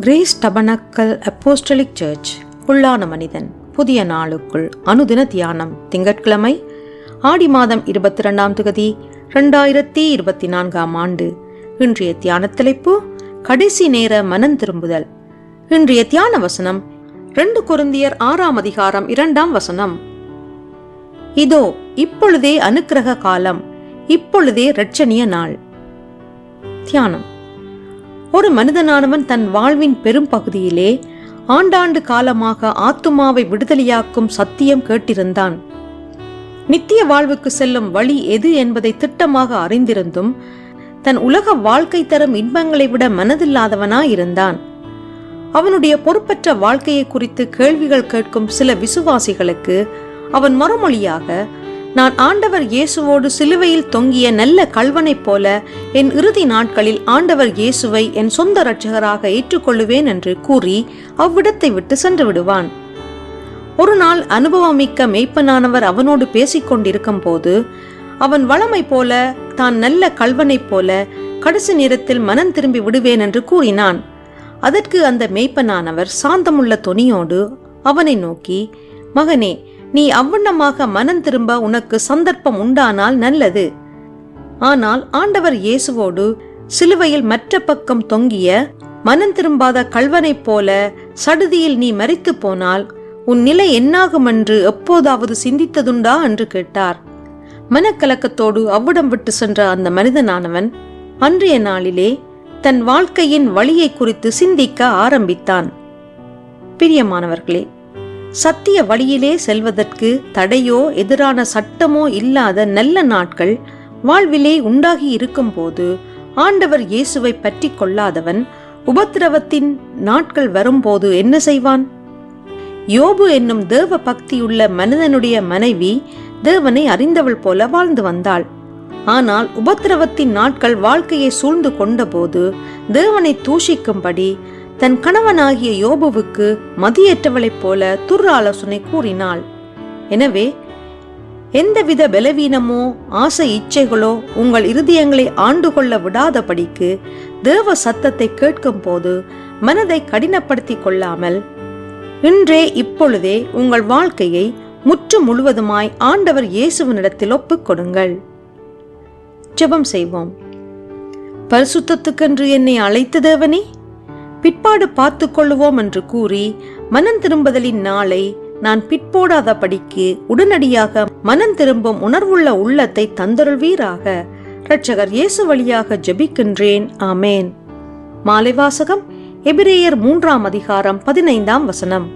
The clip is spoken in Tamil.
கிரேஸ் டபனக்கல் அப்போஸ்டலிக் சர்ச் உள்ளான மனிதன் புதிய நாளுக்குள் அனுதின தியானம் திங்கட்கிழமை ஆடி மாதம் இருபத்தி ரெண்டாம் தொகுதி ரெண்டாயிரத்தி இருபத்தி நான்காம் ஆண்டு. இன்றைய தியான தலைப்பு கடைசி நேர மனம் திரும்புதல். இன்றைய தியான வசனம் ரெண்டு குருந்தியர் ஆறாம் அதிகாரம் இரண்டாம் வசனம். இதோ இப்பொழுதே அனுக்கிரக காலம் இப்பொழுதே ரட்சணிய நாள். தியானம். ஒரு மனிதனானவன் தன் வாழ்வின் பெரும் பகுதியிலே ஆண்டாண்டு காலமாக ஆத்துமாவை விடுதலையாக்கும் சத்தியம் கேட்டிருந்தான். நித்திய வாழ்வுக்கு செல்லும் வழி எது என்பதை திட்டமாக அறிந்திருந்தும் தன் உலக வாழ்க்கை தரும் இன்பங்களை விட மனதில்லாதவனாயிருந்தான். அவனுடைய பொறுப்பற்ற வாழ்க்கையை குறித்து கேள்விகள் கேட்கும் சில விசுவாசிகளுக்கு அவன் மறுமொழியாக நான் ஆண்டவர் இயேசுவோடு சிலுவையில் தொங்கிய நல்ல கல்வனைப் போல என் இறுதி நாட்களில் ஆண்டவர் இயேசுவை என் சொந்த இரட்சகராக ஏற்றுக்கொள்ளுவேன் என்று கூறி அவ்விடத்தை விட்டு சென்று விடுவான். ஒரு நாள் அனுபவமிக்க மெய்ப்பனானவர் அவனோடு பேசிக்கொண்டிருக்கும் போது அவன் வளமை போல தான் நல்ல கல்வனைப் போல கடைசி நேரத்தில் மனம் திரும்பி விடுவேன் என்று கூறினான். அதற்கு அந்த மெய்ப்பனானவர் சாந்தமுள்ள தொனியோடு அவனை நோக்கி மகனே நீ அவ்வண்ணமாக மனம் திரும்ப உனக்கு சந்தர்ப்பம் உண்டானால் நல்லது. ஆனால் ஆண்டவர் இயேசுவோடு சிலுவையில் மற்ற பக்கம் தொங்கிய மனம் திரும்பாத கல்வனைப் போல சடுதியில் நீ மறித்து போனால் உன் நிலை என்னாகுமென்று எப்போதாவது சிந்தித்ததுண்டா? என்று கேட்டார். மனக்கலக்கத்தோடு அவ்விடம் விட்டு சென்ற அந்த மனிதனானவன் அன்றைய நாளிலே தன் வாழ்க்கையின் வழியை குறித்து சிந்திக்க ஆரம்பித்தான். பிரியமானவர்களே சத்திய வழியிலே செல்வதற்கு தடையோ எதிரான சட்டமோ இல்லாத நல்ல நாட்கள் வாழ்விலே உண்டாகி இருக்கும்போது ஆண்டவர் இயேசுவை பற்றி கொள்ளாதவன் உபத்திரவத்தின் நாட்கள் வரும்போது என்ன செய்வான்? யோபு என்னும் தேவ பக்தியுள்ள மனிதனுடைய மனைவி தேவனை அறிந்தவள் போல வாழ்ந்து வந்தாள். ஆனால் உபத்திரவத்தின் நாட்கள் வாழ்க்கையை சூழ்ந்து கொண்டபோது தேவனை தூஷிக்கும்படி தன் கணவனாகிய யோபுவுக்கு மதியற்றவளைப் போல துர் ஆலோசனை கூறினாள். எனவே எந்தவித பலவீனமோ ஆசை இச்சைகளோ உங்கள் இருதயங்களை ஆண்டு கொள்ள விடாதபடிக்கு தேவ சத்தத்தை கேட்கும் போது மனதை கடினப்படுத்திக் கொள்ளாமல் இன்றே இப்பொழுதே உங்கள் வாழ்க்கையை முற்று முழுவதுமாய் ஆண்டவர் இயேசுவனிடத்தில் ஒப்புக் கொடுங்கள். ஜெபம் செய்வோம். பரிசுத்தத்துக்கென்று என்னை அழைத்த தேவனே பிற்பாடு பார்த்து கொள்ளுவோம் என்று கூறி மனம் திரும்புதலின் நாளை நான் பிற்போடாதபடிக்கு உடனடியாக மனம் திரும்பும் உணர்வுள்ள உள்ளத்தை தந்தருள்வீராக. இரட்சகர் இயேசு வழியாக ஜெபிக்கின்றேன். ஆமேன். மாலை வாசகம் எபிரேயர் மூன்றாம் அதிகாரம் பதினைந்தாம் வசனம்.